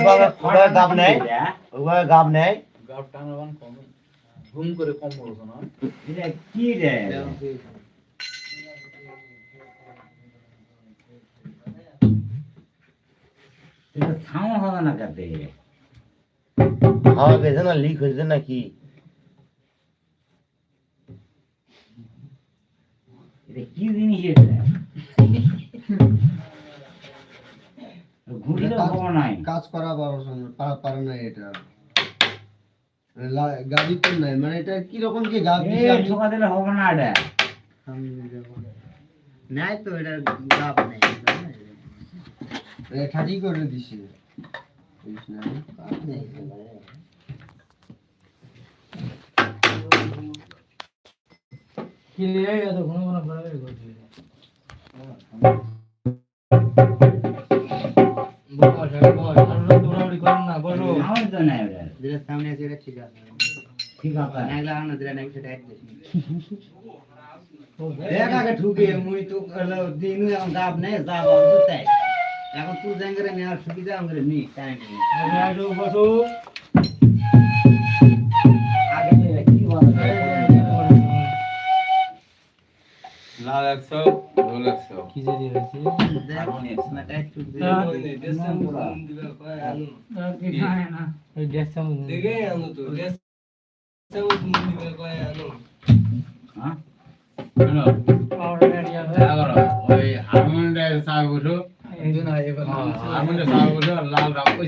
ওভাবে ওভাবে গাব নেই। ওভাবে গাব নেই। গাব টানাবান কম ঘুম করে কম বলছো না। এটা কি রে? এটা ছাও হবে না কাতে হাওয়া গেছে না লিক হয়েছে নাকি? এটা কি জিনিস এটা ঘুরিলে হব নাই। কাজ করা পারো পারা পারে না এটা। গাড়ি তো নাই। মানে এটা কি রকম কি গাড়ি এই ঠোকা দিলে হবে না এটা। নাই তো এটা গাব নাই। ঠাটি করে দিছে। বুঝিস না? গাব নেই। ক্লিয়ার এত ঘন ঘন ঘোরাঘুরি তো নাই ওটা যেটা সামনে আছে এটা ঠিক আছে। ঠিক আছে। নাই লাগানো যেটা নাই সেটা এক দেখ আগে ঠুকে মুই তো দিনু এখন গাব নেই গাব আমি তাই। এখন তুই জাঙ্গরে নেওয়ার সুবিধা আমাদের নেই টাইম নেই। বসো। আগে কি বলে? লাল একশো। কি যে দিয়েছি দেখ না টাইট টুক দে হ্যাঁ। এই গ্যাস চামচ হ্যাঁ শোনো পাউডার রেডি আছে এগারো ওই হারমোনিয়ামটা সাহেব বসো হারমোনিয়াম সাহেব বসো আর লাল রাম ওই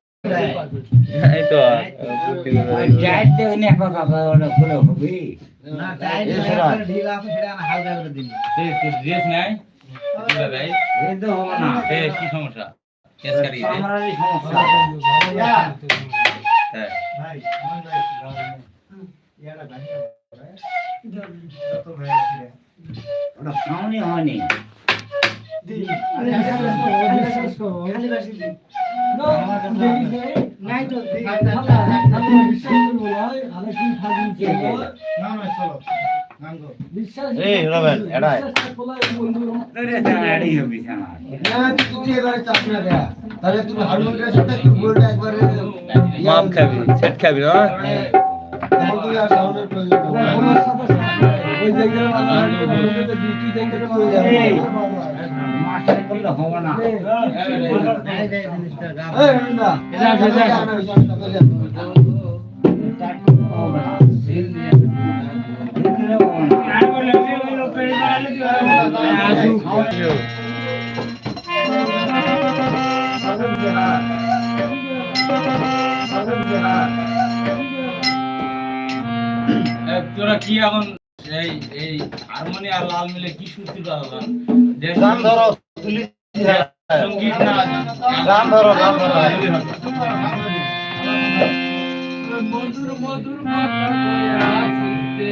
এই তো ওই টাইট দেখে নে একটা কথা ওটা খুলে হবি। না টাইট এই আছে সেটা আমি হালকা করে দিন ড্রেস নাই? ভাই? এই তো হবে না। এ কি সমস্যা? কেস কারি দে আমারই সমস্যা হ্যাঁ। ওটা সাউনি হয়নি। এই রবেন রে তাড়াড়ি হবি না তুই এবারে চাপ না দেয়া তাহলে তুমি সাথে একবারে মাপ খাবি সেট খাবি না তখন তুই আর সাউন্ডের প্রয়োজন ওই জায়গায় দুটি জায়গায় পড়ে যাবে মাস্টার করলে হবে না এই রবীন্দ্র যা, যা, যা। আনা ওই সাউন্ডটা তোরা কি এখন? এই এই হারমোনি আর লাল মিলে কি বাজালাম দেশ গান ধরো সংগীত না? গান ধরো গান ধরো। মধুর মধুর কইয়া শুনতে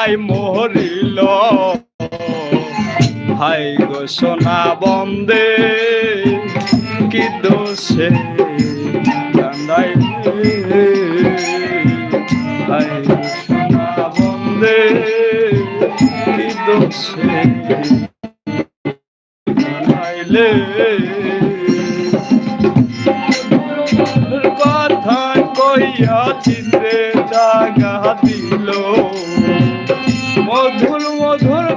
কান্দাই মরিল। হাই গো সোনা বন্দে, কি দোষে কান্দাই হাই গো সোনা বন্দে, কি দোষে কান্দাইলে কথা কইয়া